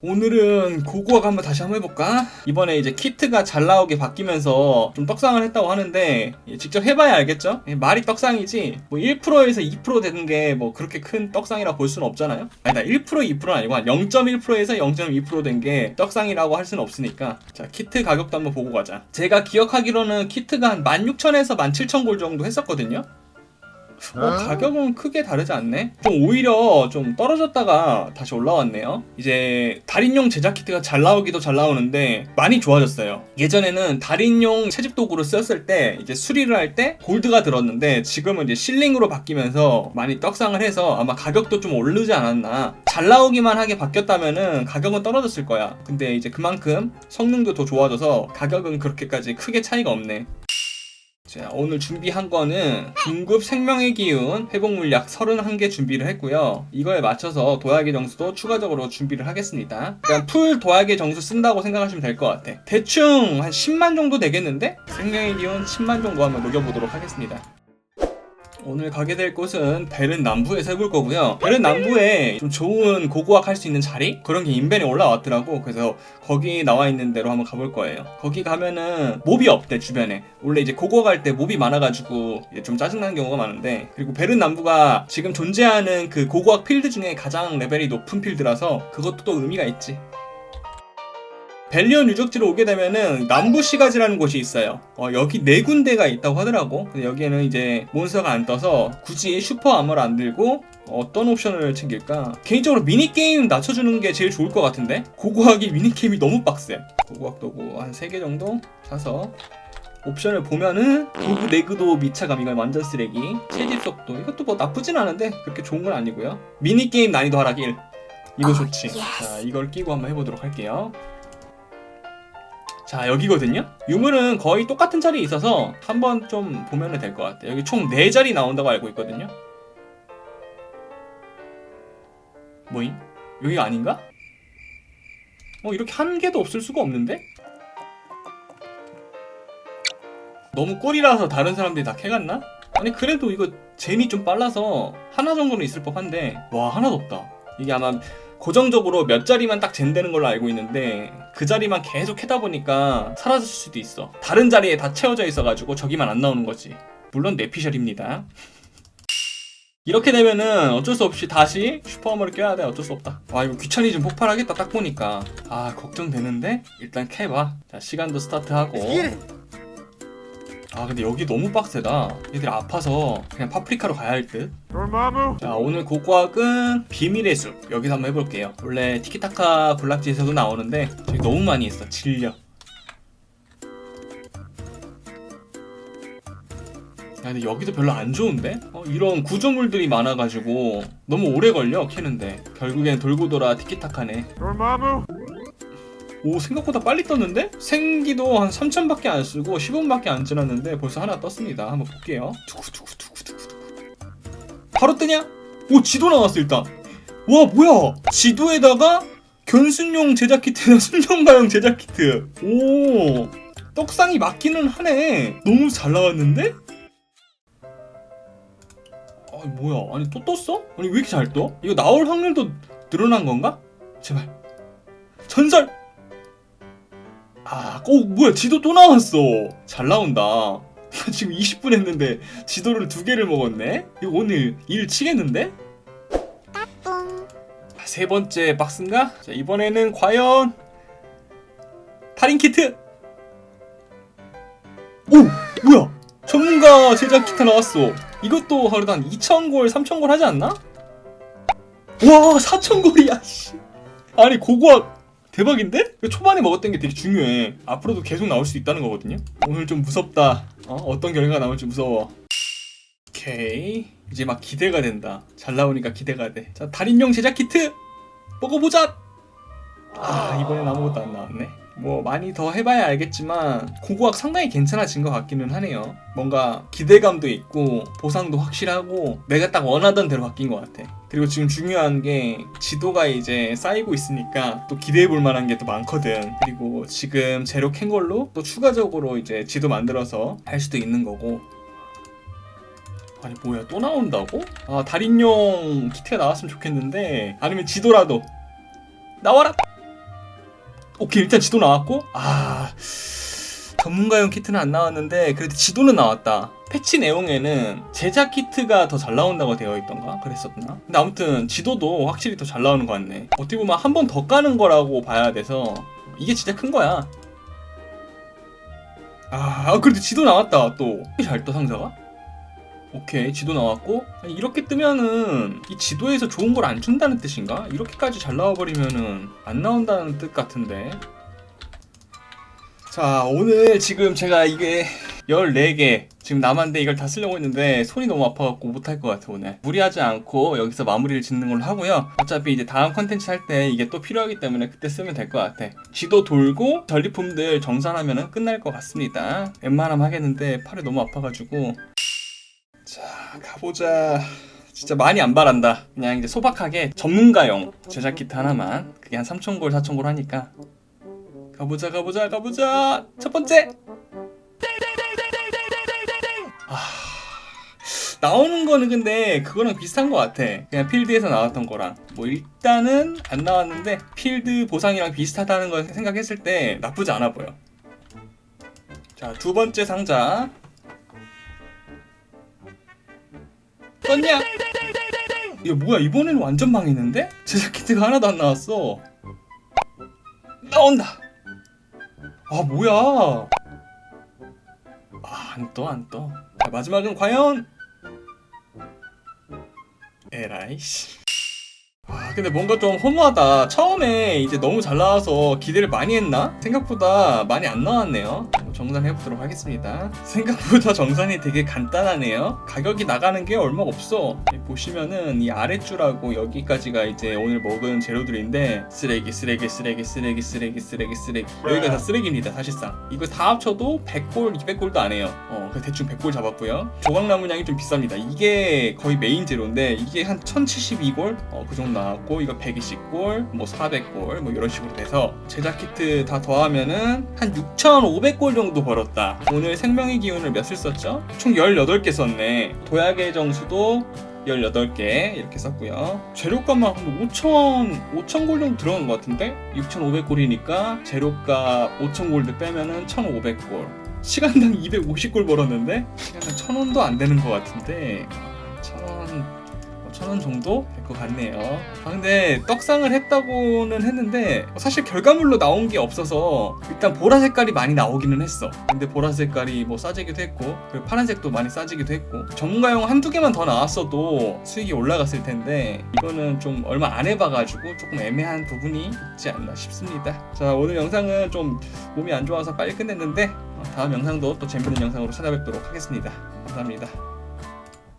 오늘은 고고학 한번 다시 한번 해볼까? 이번에 이제 키트가 잘 나오게 바뀌면서 좀 떡상을 했다고 하는데 예, 직접 해봐야 알겠죠? 예, 말이 떡상이지 뭐 1%에서 2% 되는 게 뭐 그렇게 큰 떡상이라 볼 수는 없잖아요? 아니다 1% 2%는 아니고 한 0.1%에서 0.2%된 게 떡상이라고 할 수는 없으니까 자 키트 가격도 한번 보고 가자 제가 기억하기로는 키트가 한 16,000에서 17,000골 정도 했었거든요? 어, 가격은 크게 다르지 않네? 좀 오히려 좀 떨어졌다가 다시 올라왔네요. 이제 달인용 제작 키트가 잘 나오기도 잘 나오는데 많이 좋아졌어요. 예전에는 달인용 채집 도구로 쓰였을 때 이제 수리를 할 때 골드가 들었는데 지금은 이제 실링으로 바뀌면서 많이 떡상을 해서 아마 가격도 좀 오르지 않았나. 잘 나오기만 하게 바뀌었다면은 가격은 떨어졌을 거야. 근데 이제 그만큼 성능도 더 좋아져서 가격은 그렇게까지 크게 차이가 없네. 자, 오늘 준비한 거는 중급 생명의 기운 회복 물약 31개 준비를 했고요. 이거에 맞춰서 도약의 정수도 추가적으로 준비를 하겠습니다. 그냥 풀 도약의 정수 쓴다고 생각하시면 될 것 같아. 대충 한 10만 정도 되겠는데? 생명의 기운 10만 정도 한번 녹여보도록 하겠습니다. 오늘 가게 될 곳은 베른 남부에서 해볼 거고요. 베른 남부에 좀 좋은 고고학 할 수 있는 자리? 그런 게 인벤에 올라왔더라고. 그래서 거기 나와 있는 대로 한번 가볼 거예요. 거기 가면은 몹이 없대, 주변에. 원래 이제 고고학 할 때 몹이 많아가지고 좀 짜증나는 경우가 많은데. 그리고 베른 남부가 지금 존재하는 그 고고학 필드 중에 가장 레벨이 높은 필드라서 그것도 또 의미가 있지. 벨리온 유적지로 오게 되면은 남부 시가지라는 곳이 있어요. 어, 여기 네 군데가 있다고 하더라고. 근데 여기에는 이제 몬스터가 안 떠서 굳이 슈퍼 아머를 안 들고 어떤 옵션을 챙길까? 개인적으로 미니게임 낮춰주는 게 제일 좋을 것 같은데? 고고학이 미니게임이 너무 빡세. 고고학 도구 한 3개 정도 사서 옵션을 보면은 도구 내구도 미차감 이건 완전 쓰레기 채집 속도 이것도 뭐 나쁘진 않은데 그렇게 좋은 건 아니고요 미니게임 난이도 하락 1 이거 좋지 자 이걸 끼고 한번 해보도록 할게요 자 여기거든요 유물은 거의 똑같은 자리에 있어서 한번 좀 보면 될 것 같아요 여기 총 4자리 나온다고 알고 있거든요 뭐임? 여기가 아닌가? 어 이렇게 한 개도 없을 수가 없는데? 너무 꿀이라서 다른 사람들이 다 캐갔나? 아니 그래도 이거 젠이 좀 빨라서 하나 정도는 있을 법한데 와 하나도 없다 이게 아마 고정적으로 몇 자리만 딱 젠되는 걸로 알고 있는데 그 자리만 계속 캐다 보니까 사라질 수도 있어. 다른 자리에 다 채워져 있어가지고 저기만 안 나오는 거지. 물론 내피셜입니다. 이렇게 되면은 어쩔 수 없이 다시 슈퍼어머를 껴야 돼. 어쩔 수 없다. 와 이거 귀차니즘 폭발하겠다. 딱 보니까. 아 걱정되는데? 일단 캐봐. 자 시간도 스타트하고 아 근데 여기 너무 빡세다. 얘들 아파서 그냥 파프리카로 가야 할 듯. 자 오늘 고고학은 비밀의 숲. 여기서 한번 해볼게요. 원래 티키타카 블락지에서도 나오는데 저기 너무 많이 했어. 질려. 야 근데 여기도 별로 안 좋은데? 어, 이런 구조물들이 많아가지고 너무 오래 걸려 캐는데. 결국엔 돌고 돌아 티키타카네 오 생각보다 빨리 떴는데? 생기도 한 3천밖에 안 쓰고 10원밖에 안 지났는데 벌써 하나 떴습니다 한번 볼게요 바로 뜨냐? 오 지도 나왔어 일단 와 뭐야 지도에다가 견순용 제작 키트나 순정가형 제작 키트 오 떡상이 맞기는 하네 너무 잘 나왔는데? 아 뭐야 아니 또 떴어? 아니 왜 이렇게 잘 떠? 이거 나올 확률도 늘어난 건가? 제발 전설 아, 어, 뭐야, 지도 또 나왔어. 잘 나온다. 나 지금 20분 했는데 지도를 두 개를 먹었네? 이거 오늘 일 치겠는데? 아, 세 번째 박스인가? 자, 이번에는 과연 달인 키트! 오! 뭐야! 전문가 제작 키트 나왔어. 이것도 하루도 한 2,000골, 3,000골 하지 않나? 와, 4,000골이야, 씨. 아니, 고고학 대박인데? 초반에 먹었던 게 되게 중요해. 앞으로도 계속 나올 수 있다는 거거든요. 오늘 좀 무섭다. 어? 떤 결과가 나올지 무서워. 오케이. 이제 막 기대가 된다. 잘 나오니까 기대가 돼. 자, 달인용 제작 키트! 먹어보자! 아, 이번엔 아무것도 안 나왔네. 뭐, 많이 더 해봐야 알겠지만, 고고학 상당히 괜찮아진 것 같기는 하네요. 뭔가 기대감도 있고, 보상도 확실하고, 내가 딱 원하던 대로 바뀐 것 같아. 그리고 지금 중요한 게, 지도가 이제 쌓이고 있으니까, 또 기대해 볼 만한 게 또 많거든. 그리고 지금 재료 캔 걸로, 또 추가적으로 이제 지도 만들어서 할 수도 있는 거고, 아니 뭐야 또 나온다고? 아 달인용 키트가 나왔으면 좋겠는데 아니면 지도라도 나와라 오케이 일단 지도 나왔고. 아 전문가용 키트는 안 나왔는데 그래도 지도는 나왔다. 패치 내용에는 제작 키트가 더 잘 나온다고 되어 있던가 그랬었나? 근데 아무튼 지도도 확실히 더 잘 나오는 것 같네. 어떻게 보면 한 번 더 까는 거라고 봐야 돼서 이게 진짜 큰 거야. 아, 아, 그래도 지도 나왔다 또. 잘떠 상자가 오케이 지도 나왔고 이렇게 뜨면은 이 지도에서 좋은 걸 안 준다는 뜻인가? 이렇게까지 잘 나와버리면은 안 나온다는 뜻 같은데. 자 오늘 지금 제가 이게 14개 지금 남았는데 이걸 다 쓰려고 했는데 손이 너무 아파갖고 못할 것 같아 오늘. 무리하지 않고 여기서 마무리를 짓는 걸로 하고요. 어차피 이제 다음 컨텐츠 할 때 이게 또 필요하기 때문에 그때 쓰면 될 것 같아. 지도 돌고 전리품들 정산하면 끝날 것 같습니다. 웬만하면 하겠는데 팔이 너무 아파가지고 자 가보자. 진짜 많이 안 바란다. 그냥 이제 소박하게 전문가용 제작 키트 하나만. 그게 한 3,000골 4,000골 하니까. 가보자 가보자 가보자. 첫 번째! 아, 나오는 거는 근데 그거랑 비슷한 것 같아. 그냥 필드에서 나왔던 거랑. 뭐 일단은 안 나왔는데 필드 보상이랑 비슷하다는 걸 생각했을 때 나쁘지 않아 보여. 자 두 번째 상자 떴냐 이거 뭐야 이번에는 완전 망했는데? 제작 키트가 하나도 안 나왔어 나온다 아 뭐야 아, 안 떠, 안 떠. 자, 마지막은 과연? 에라이씨. 아, 근데 뭔가 좀 허무하다. 처음에 이제 너무 잘 나와서 기대를 많이 했나? 생각보다 많이 안 나왔네요. 뭐 정산해 보도록 하겠습니다. 생각보다 정산이 되게 간단하네요. 가격이 나가는 게 얼마 없어. 이 보시면은 이 아랫줄하고 여기까지가 이제 오늘 먹은 재료들인데 쓰레기, 쓰레기, 쓰레기, 쓰레기, 쓰레기, 쓰레기, 쓰레기. 여기가 다 쓰레기입니다, 사실상. 이거 다 합쳐도 100골, 200골도 안 해요. 어, 그 대충 100골 잡았고요. 조각나무 양이 좀 비쌉니다. 이게 거의 메인 재료인데 이게 한 1072골? 어, 그 정도 나왔고 이거 120골, 뭐 400골, 뭐 이런 식으로 돼서 제작 키트 다 더하면은 한 6,500골 정도 벌었다. 오늘 생명의 기운을 몇을 썼죠? 총 18개 썼네. 도약의 정수도 18개 이렇게 썼고요. 재료값만 한 5천 5천 골 정도 들어간 것 같은데 6,500골이니까 재료값 5천 골드 빼면은 1,500골. 시간당 250골 벌었는데 시간당 1,000원도 안 되는 것 같은데 1,000원 5 천 원 정도 될 것 같네요. 아, 근데 떡상을 했다고는 했는데 사실 결과물로 나온 게 없어서 일단 보라 색깔이 많이 나오기는 했어. 근데 보라 색깔이 뭐 싸지기도 했고 그리고 파란색도 많이 싸지기도 했고 전문가용 한두 개만 더 나왔어도 수익이 올라갔을 텐데 이거는 좀 얼마 안 해봐가지고 조금 애매한 부분이 있지 않나 싶습니다. 자 오늘 영상은 좀 몸이 안 좋아서 빨리 끝냈는데 어, 다음 영상도 또 재밌는 영상으로 찾아뵙도록 하겠습니다. 감사합니다.